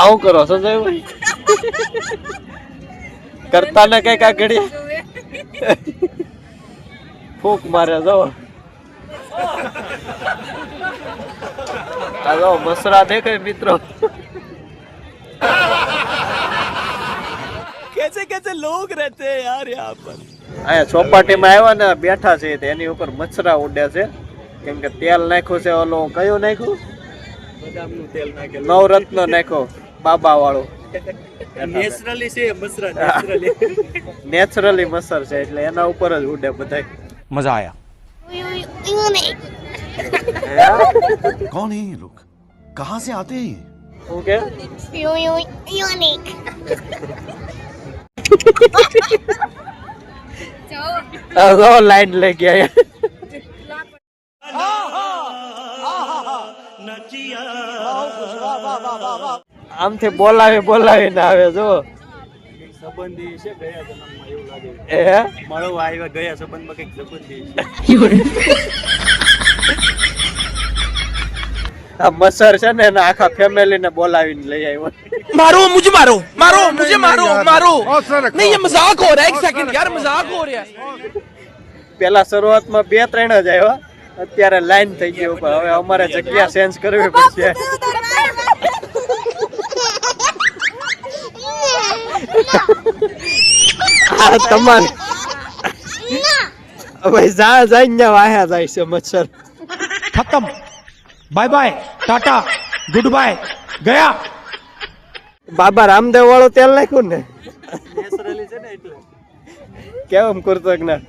આવું કરો સંજયભાઈ કરતા ને કઈ આ ઘડી ફૂક મારે જો. જો મસરા દેખાય મિત્રો. કેસે કેસે લોગ રહેતે યાર યહાં પર? અહીંયા ચોપાટીમાં આવ્યા ને બેઠા છે તો એની ઉપર મચ્છરા ઉડ્યા છે. કેમ કે તેલ નાખ્યું છે ઓલો કયું નાખ્યું? બદામનું તેલ નાખ્યું નવરત્ન નાખ્યો. બાબા વાળો નેચરલી છે મસરા નેચરલી નેચરલી મસર છે એટલે એના ઉપર જ ઉડે બધાય. મજા આયા. કોણ હે લોક કહા સે આતે હે ઓકે યુનિક ચાલો લાઈન લઈ ગયા નચિયા. વાહ વાહ વાહ વાહ. આમથી બોલાવી બોલાવીને આવે જો છે એ? મળવા આ મસર છે ને એના આખા ફેમિલી ને બોલાવીને લઈ આવ્યો. મારો મુજે મારો મારો મુજે મારો મારો. નહીં એ મજાક હો રહા એક સેકન્ડ યાર મજાક હો રહ્યા. પેલા શરૂઆતમાં બે ત્રણ જ આવ્યા અત્યારે લાઈન થઈ ગઈ હવે અમારે જગ્યા ચેન્જ કરવી પડશે. તમારે. હવે જા જાય ને વાયા જાય છે મચ્છર. ખતમ. Bye bye tata good bye ગયા? બાબા રામદેવ વાળો તેલ નાખ્યું ને? કેમ કરતો ના?